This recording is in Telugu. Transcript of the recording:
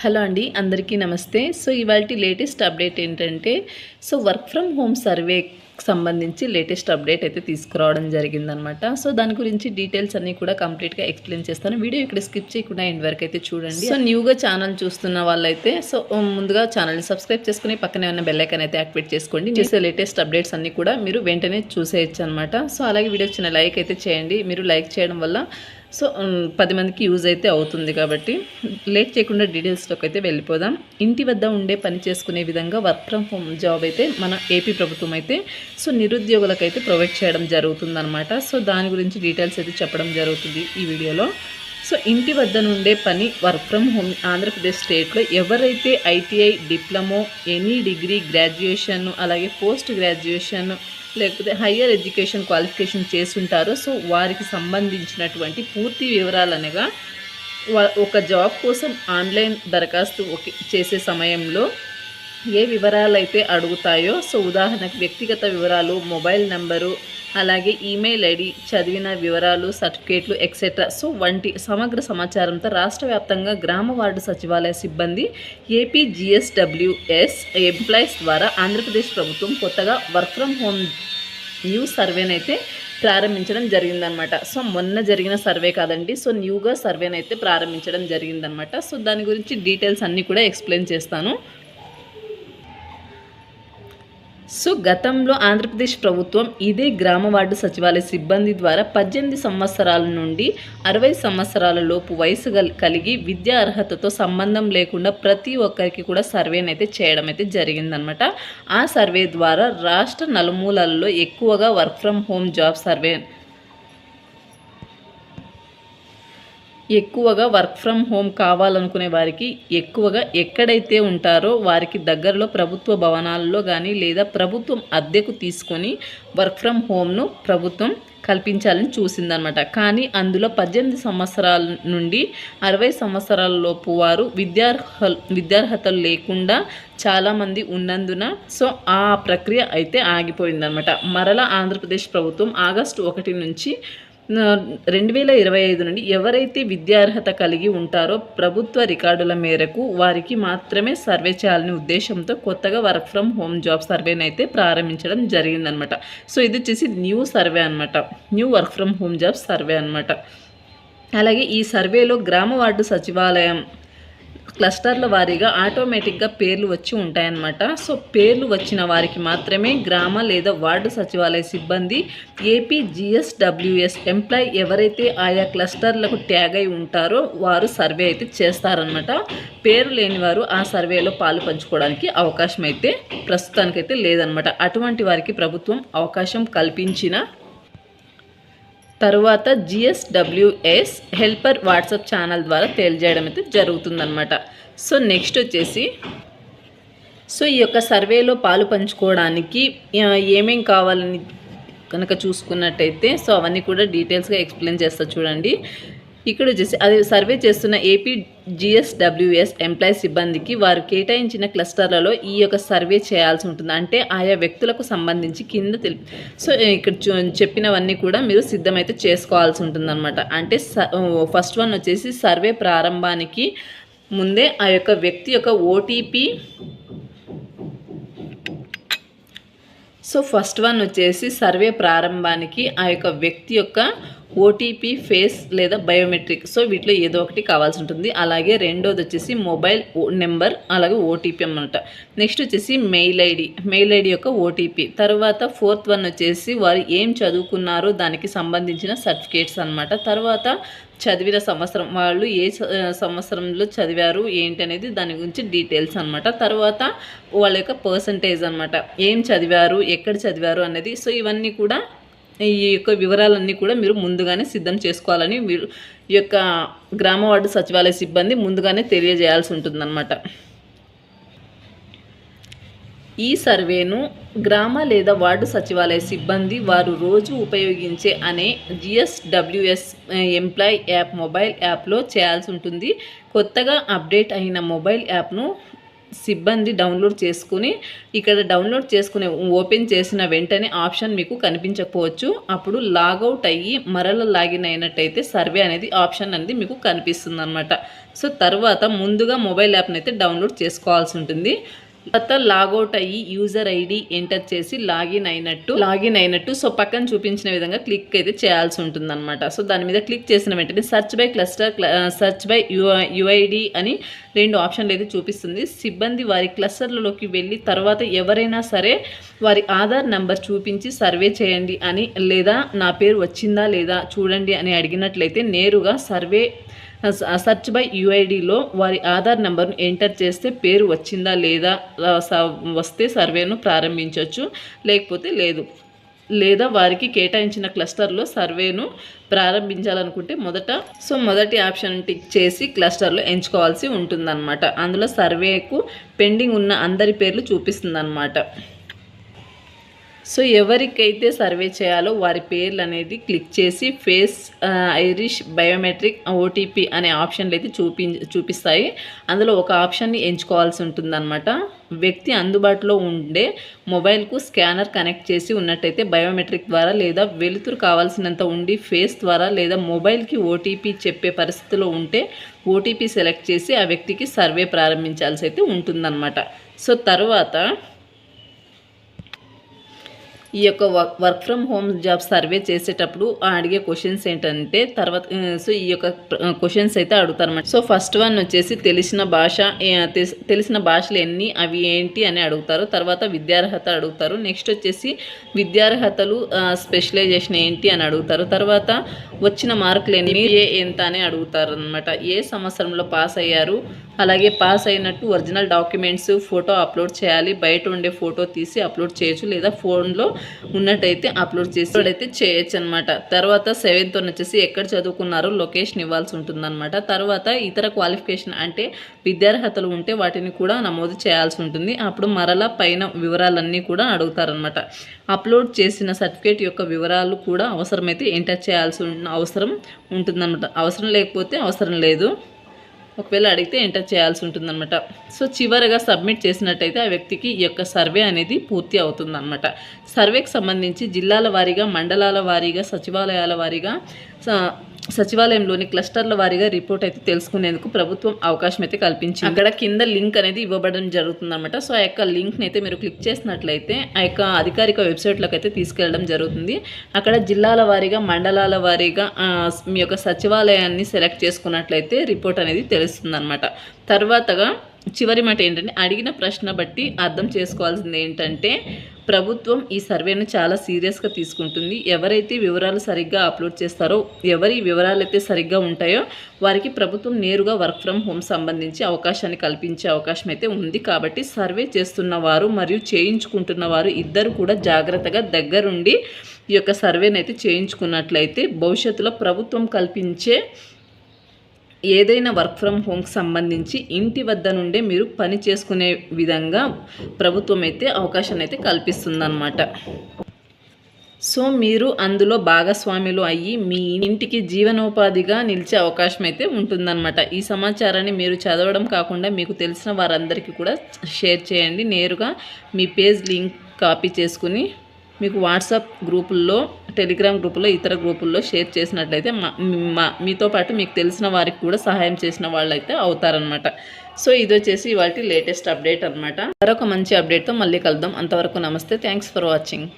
హలో అండి అందరికీ నమస్తే. సో ఇవాళ లేటెస్ట్ అప్డేట్ ఏంటంటే so work from home survey సంబంధించి లేటెస్ట్ అప్డేట్ అయితే తీసుకురావడం జరిగిందనమాట. సో దాని గురించి డీటెయిల్స్ అన్నీ కూడా కంప్లీట్గా ఎక్స్ప్లెయిన్ చేస్తాను. వీడియో ఇక్కడ స్కిప్ చేయకుండా ఎండ్ వరకు అయితే చూడండి. సో న్యూగా ఛానల్ చూస్తున్న వాళ్ళైతే సో ముందుగా ఛానల్ని సబ్స్క్రైబ్ చేసుకుని పక్కనే ఉన్న బెల్లైకన్ అయితే యాక్టివేట్ చేసుకోండి. చేసే లేటెస్ట్ అప్డేట్స్ అన్నీ కూడా మీరు వెంటనే చూసేయచ్చు అనమాట సో అలాగే వీడియో చిన్న లైక్ అయితే చేయండి. మీరు లైక్ చేయడం వల్ల సో పది మందికి యూజ్ అయితే అవుతుంది కాబట్టి లేట్ చేయకుండా డీటెయిల్స్లోకి అయితే వెళ్ళిపోదాం. ఇంటి వద్ద ఉండే పని చేసుకునే విధంగా వర్క్ ఫ్రమ్ హోమ్ జాబ్ అయితే మన ఏపీ ప్రభుత్వం అయితే సో నిరుద్యోగులకు అయితే ప్రొవైడ్ చేయడం జరుగుతుందన్నమాట. సో దాని గురించి డీటెయిల్స్ అయితే చెప్పడం జరుగుతుంది ఈ వీడియోలో. సో ఇంటి వద్ద నుండే పని వర్క్ ఫ్రమ్ హోమ్ ఆంధ్రప్రదేశ్ స్టేట్లో ఎవరైతే ITI diploma any degree graduation అలాగే పోస్ట్ గ్రాడ్యుయేషన్ లేకపోతే హయ్యర్ ఎడ్యుకేషన్ క్వాలిఫికేషన్ చేస్తుంటారో. సో వారికి సంబంధించినటువంటి పూర్తి వివరాలు అనగా ఒక జాబ్ కోసం ఆన్లైన్ దరఖాస్తు చేసే సమయంలో ఏ వివరాలు అయితే అడుగుతాయో సో ఉదాహరణకు వ్యక్తిగత వివరాలు మొబైల్ నెంబరు అలాగే ఈమెయిల్ ఐడి చదివిన వివరాలు సర్టిఫికేట్లు ఎక్సెట్రా సో వంటి సమగ్ర సమాచారంతో రాష్ట్ర వ్యాప్తంగా గ్రామ వార్డు సచివాలయ సిబ్బంది ఏపీ జిఎస్డబ్ల్యూఎస్ ఎంప్లాయీస్ ద్వారా ఆంధ్రప్రదేశ్ ప్రభుత్వం కొత్తగా వర్క్ ఫ్రమ్ హోమ్ న్యూ సర్వేనైతే అయితే ప్రారంభించడం జరిగిందనమాట సో మొన్న జరిగిన సర్వే కాదండి సో న్యూగా సర్వేనైతే ప్రారంభించడం జరిగిందనమాట సో దాని గురించి డీటెయిల్స్ అన్నీ కూడా ఎక్స్ప్లెయిన్ చేస్తాను. సో గతంలో ఆంధ్రప్రదేశ్ ప్రభుత్వం ఇదే గ్రామ వార్డు సచివాలయ సిబ్బంది ద్వారా పద్దెనిమిది సంవత్సరాల నుండి అరవై సంవత్సరాల లోపు వయసు కలిగి విద్యా అర్హతతో సంబంధం లేకుండా ప్రతి ఒక్కరికి కూడా సర్వేని అయితే చేయడం అయితే జరిగిందనమాట ఆ సర్వే ద్వారా రాష్ట్ర నలుమూలల్లో ఎక్కువగా work from home job survey ఎక్కువగా వర్క్ ఫ్రమ్ హోమ్ కావాలనుకునే వారికి ఎక్కువగా ఎక్కడైతే ఉంటారో వారికి దగ్గరలో ప్రభుత్వ భవనాల్లో కానీ లేదా ప్రభుత్వం అద్దెకు తీసుకొని వర్క్ ఫ్రమ్ హోమ్ను ప్రభుత్వం కల్పించాలని చూసిందనమాట కానీ అందులో పద్దెనిమిది సంవత్సరాల నుండి అరవై సంవత్సరాల లోపు వారు విద్యార్హ విద్యార్హతలు లేకుండా చాలామంది ఉన్నందున సో ఆ ప్రక్రియ అయితే ఆగిపోయిందనమాట మరలా ఆంధ్రప్రదేశ్ ప్రభుత్వం ఆగస్టు ఒకటి నుంచి రెండు వేల ఇరవై ఐదు నుండి ఎవరైతే విద్యార్హత కలిగి ఉంటారో ప్రభుత్వ రికార్డుల మేరకు వారికి మాత్రమే సర్వే చేయాలనే ఉద్దేశంతో కొత్తగా వర్క్ ఫ్రమ్ హోమ్ జాబ్ సర్వేని అయితే ప్రారంభించడం జరిగిందనమాట సో ఇది వచ్చేసి న్యూ సర్వే అనమాట new work from home job survey అనమాట అలాగే ఈ సర్వేలో గ్రామ వార్డు సచివాలయం క్లస్టర్ల వారీగా ఆటోమేటిక్గా పేర్లు వచ్చి ఉంటాయన్నమాట. సో పేర్లు వచ్చిన వారికి మాత్రమే గ్రామ లేదా వార్డు సచివాలయ సిబ్బంది ఏపీ జిఎస్డబ్ల్యూఎస్ ఎంప్లాయ్ ఎవరైతే ఆయా క్లస్టర్లకు ట్యాగ్ అయి ఉంటారో వారు సర్వే అయితే చేస్తారనమాట పేరు లేని వారు ఆ సర్వేలో పాలు పంచుకోవడానికి అవకాశం అయితే ప్రస్తుతానికైతే లేదనమాట అటువంటి వారికి ప్రభుత్వం అవకాశం కల్పించిన తరువాత జిఎస్డబ్ల్యూఎస్ హెల్పర్ వాట్సాప్ ఛానల్ ద్వారా తెలియజేయడం అయితే జరుగుతుందన్నమాట. సో నెక్స్ట్ వచ్చేసి సో ఈ యొక్క సర్వేలో పాలు పంచుకోవడానికి ఏమేం కావాలని కనుక చూసుకున్నట్టయితే సో అవన్నీ కూడా డీటెయిల్స్గా ఎక్స్ప్లెయిన్ చేస్తా చూడండి. ఇక్కడ వచ్చేసి అది సర్వే చేస్తున్న ఏపీ జిఎస్డబ్ల్యూఎస్ ఎంప్లాయీ సిబ్బందికి వారు కేటాయించిన క్లస్టర్లలో ఈ యొక్క సర్వే చేయాల్సి ఉంటుంది. అంటే ఆయా వ్యక్తులకు సంబంధించి కింద తెలి సో ఇక్కడ చూ- చెప్పినవన్నీ కూడా మీరు సిద్ధమైతే చేసుకోవాల్సి ఉంటుందన్నమాట. అంటే స- ఫస్ట్ వన్ వచ్చేసి సర్వే ప్రారంభానికి ముందే ఆ యొక్క వ్యక్తి యొక్క ఓటీపీ సో ఫస్ట్ వన్ వచ్చేసి సర్వే ప్రారంభానికి ఆ యొక్క వ్యక్తి యొక్క ఓటీపీ ఫేస్ లేదా బయోమెట్రిక్. సో వీటిలో ఏదో ఒకటి కావాల్సి ఉంటుంది. అలాగే రెండోది వచ్చేసి మొబైల్ నెంబర్ అలాగే ఓటీపీ అన్నమాట. నెక్స్ట్ వచ్చేసి మెయిల్ ఐడి. మెయిల్ ఐడి యొక్క ఓటీపీ. తర్వాత ఫోర్త్ వన్ వచ్చేసి వారు ఏం చదువుకున్నారో దానికి సంబంధించిన సర్టిఫికేట్స్ అనమాట తర్వాత చదివిన సంవత్సరం వాళ్ళు ఏ సంవత్సరంలో చదివారు ఏంటి అనేది దాని గురించి డీటెయిల్స్ అన్నమాట. తర్వాత వాళ్ళ యొక్క పర్సంటేజ్ అనమాట ఏం చదివారు ఎక్కడ చదివారు అనేది. సో ఇవన్నీ కూడా ఈ యొక్క వివరాలన్నీ కూడా మీరు ముందుగానే సిద్ధం చేసుకోవాలని మీరు ఈ యొక్క గ్రామ వార్డు సచివాలయ సిబ్బంది ముందుగానే తెలియజేయాల్సి ఉంటుందన్నమాట. ఈ సర్వేను గ్రామ లేదా వార్డు సచివాలయ సిబ్బంది వారు రోజు ఉపయోగించే అనే జిఎస్డబ్ల్యూఎస్ ఎంప్లాయ్ యాప్ మొబైల్ యాప్లో చేయాల్సి ఉంటుంది. కొత్తగా అప్డేట్ అయిన మొబైల్ యాప్ను సిబ్బంది డౌన్లోడ్ చేసుకుని ఇక్కడ డౌన్లోడ్ చేసుకునే ఓపెన్ చేసిన వెంటనే ఆప్షన్ మీకు కనిపించకపోవచ్చు. అప్పుడు లాగౌట్ అయ్యి మరల లాగిన్ అయినట్టయితే సర్వే అనేది ఆప్షన్ అనేది మీకు కనిపిస్తుంది అనమాట సో తర్వాత ముందుగా మొబైల్ యాప్ని అయితే డౌన్లోడ్ చేసుకోవాల్సి ఉంటుంది. తర్వాత లాగౌట్ అయ్యి యూజర్ ఐడి ఎంటర్ చేసి లాగిన్ అయినట్టు లాగిన్ అయినట్టు. సో పక్కన చూపించిన విధంగా క్లిక్ అయితే చేయాల్సి ఉంటుంది అనమాట సో దాని మీద క్లిక్ చేసిన వెంటనే search by cluster search by UID అని రెండు ఆప్షన్లు అయితే చూపిస్తుంది. సిబ్బంది వారి క్లస్టర్లలోకి వెళ్ళి తర్వాత ఎవరైనా సరే వారి ఆధార్ నెంబర్ చూపించి సర్వే చేయండి అని లేదా నా పేరు వచ్చిందా లేదా చూడండి అని అడిగినట్లయితే నేరుగా సర్వే సర్చ్ బై యుఐడిలో వారి ఆధార్ నెంబర్ను ఎంటర్ చేస్తే పేరు వచ్చిందా లేదా వస్తే సర్వేను ప్రారంభించవచ్చు లేకపోతే లేదు. లేదా వారికి కేటాయించిన క్లస్టర్లో సర్వేను ప్రారంభించాలనుకుంటే మొదట సో మొదటి ఆప్షన్ టిక్ చేసి క్లస్టర్లో ఎంచుకోవాల్సి ఉంటుందన్నమాట. అందులో సర్వేకు పెండింగ్ ఉన్న అందరి పేర్లు చూపిస్తుందన్నమాట. సో ఎవరికైతే సర్వే చేయాలో వారి పేర్లు అనేది క్లిక్ చేసి ఫేస్ ఐరిష్ బయోమెట్రిక్ ఓటీపీ అనే ఆప్షన్లు అయితే చూపి చూపిస్తాయి. అందులో ఒక ఆప్షన్ని ఎంచుకోవాల్సి ఉంటుందన్నమాట. వ్యక్తి అందుబాటులో ఉండే మొబైల్కు స్కానర్ కనెక్ట్ చేసి ఉన్నట్టయితే బయోమెట్రిక్ ద్వారా లేదా వెలుతురు కావాల్సినంత ఉండి ఫేస్ ద్వారా లేదా మొబైల్కి ఓటీపీ చెప్పే పరిస్థితిలో ఉంటే ఓటీపీ సెలెక్ట్ చేసి ఆ వ్యక్తికి సర్వే ప్రారంభించాల్సి అయితే ఉంటుందన్నమాట. సో తర్వాత ఈ యొక్క work from home job survey చేసేటప్పుడు అడిగే క్వశ్చన్స్ ఏంటంటే తర్వాత సో ఈ యొక్క క్వశ్చన్స్ అయితే అడుగుతారన్నమాట. సో ఫస్ట్ వన్ వచ్చేసి తెలిసిన భాష తెలిసిన భాషలు ఎన్ని అవి ఏంటి అని అడుగుతారు. తర్వాత విద్యార్హత అడుగుతారు. నెక్స్ట్ వచ్చేసి విద్యార్హతలు స్పెషలైజేషన్ ఏంటి అని అడుగుతారు. తర్వాత వచ్చిన మార్కులు ఎన్ని ఏ ఎంత అని అడుగుతారు అనమాట ఏ సంవత్సరంలో పాస్ అయ్యారు అలాగే పాస్ అయినట్టు ఒరిజినల్ డాక్యుమెంట్స్ ఫోటో అప్లోడ్ చేయాలి. బయట ఉండే ఫోటో తీసి అప్లోడ్ చేయొచ్చు లేదా ఫోన్లో ఉన్నట్టయితే అప్లోడ్ చేసి అయితే చేయొచ్చు అనమాట తర్వాత సెవెంత్ వచ్చేసి ఎక్కడ చదువుకున్నారో లొకేషన్ ఇవ్వాల్సి ఉంటుందన్నమాట. తర్వాత ఇతర క్వాలిఫికేషన్ అంటే విద్యార్హతలు ఉంటే వాటిని కూడా నమోదు చేయాల్సి ఉంటుంది. అప్పుడు మరలా పైన వివరాలన్నీ కూడా అడుగుతారనమాట అప్లోడ్ చేసిన సర్టిఫికేట్ యొక్క వివరాలు కూడా అవసరమైతే ఎంటర్ చేయాల్సి అవసరం ఉంటుందన్నమాట. అవసరం లేకపోతే అవసరం లేదు. ఒకవేళ అడిగితే ఎంటర్ చేయాల్సి ఉంటుందన్నమాట. సో చివరగా సబ్మిట్ చేసినట్టయితే ఆ వ్యక్తికి ఈ యొక్క సర్వే అనేది పూర్తి అవుతుందన్నమాట. సర్వేకి సంబంధించి జిల్లాల వారీగా మండలాల వారీగా సచివాలయాల వారీగా సచివాలయంలోని క్లస్టర్ల వారీగా రిపోర్ట్ అయితే తెలుసుకునేందుకు ప్రభుత్వం అవకాశం అయితే కల్పించింది. అక్కడ కింద లింక్ అనేది ఇవ్వబడడం జరుగుతుంది అనమాట సో ఆ యొక్క లింక్ని అయితే మీరు క్లిక్ చేసినట్లయితే ఆ యొక్క అధికారిక వెబ్సైట్లోకి అయితే తీసుకెళ్ళడం జరుగుతుంది. అక్కడ జిల్లాల వారీగా మండలాల వారీగా మీ యొక్క సచివాలయాన్ని సెలెక్ట్ చేసుకున్నట్లయితే రిపోర్ట్ అనేది తెలుస్తుంది అనమాట తర్వాతగా చివరి మాట ఏంటంటే అడిగిన ప్రశ్న బట్టి అర్థం చేసుకోవాల్సింది ఏంటంటే ప్రభుత్వం ఈ సర్వేను చాలా సీరియస్గా తీసుకుంటుంది. ఎవరైతే వివరాలు సరిగ్గా అప్లోడ్ చేస్తారో ఎవరి వివరాలు అయితే సరిగ్గా ఉంటాయో వారికి ప్రభుత్వం నేరుగా వర్క్ ఫ్రమ్ హోమ్ సంబంధించి అవకాశాన్ని కల్పించే అవకాశం అయితే ఉంది. కాబట్టి సర్వే చేస్తున్న వారు మరియు చేయించుకుంటున్న వారు ఇద్దరు కూడా జాగ్రత్తగా దగ్గరుండి ఈ యొక్క సర్వేనైతే చేయించుకున్నట్లయితే భవిష్యత్తులో ప్రభుత్వం కల్పించే ఏదైనా వర్క్ ఫ్రమ్ హోమ్కి సంబంధించి ఇంటి వద్ద నుండే మీరు పని చేసుకునే విధంగా ప్రభుత్వం అయితే అవకాశాన్ని అయితే కల్పిస్తుందన్నమాట. సో మీరు అందులో భాగస్వాములు అయ్యి మీ ఇంటికి జీవనోపాధిగా నిలిచే అవకాశం అయితే ఉంటుందన్నమాట. ఈ సమాచారాన్ని మీరు చదవడం కాకుండా మీకు తెలిసిన వారందరికీ కూడా షేర్ చేయండి. నేరుగా మీ పేజ్ లింక్ కాపీ చేసుకుని మీకు వాట్సాప్ గ్రూపుల్లో టెలిగ్రామ్ గ్రూపుల్లో ఇతర గ్రూపుల్లో షేర్ చేసినట్లయితే మా మీతో పాటు మీకు తెలిసిన వారికి కూడా సహాయం చేసిన వాళ్ళు అయితే అవుతారనమాట సో ఇది వచ్చేసి వాటి లేటెస్ట్ అప్డేట్ అనమాట మరొక మంచి అప్డేట్తో మళ్ళీ కలుద్దాం. అంతవరకు నమస్తే. Thanks for watching.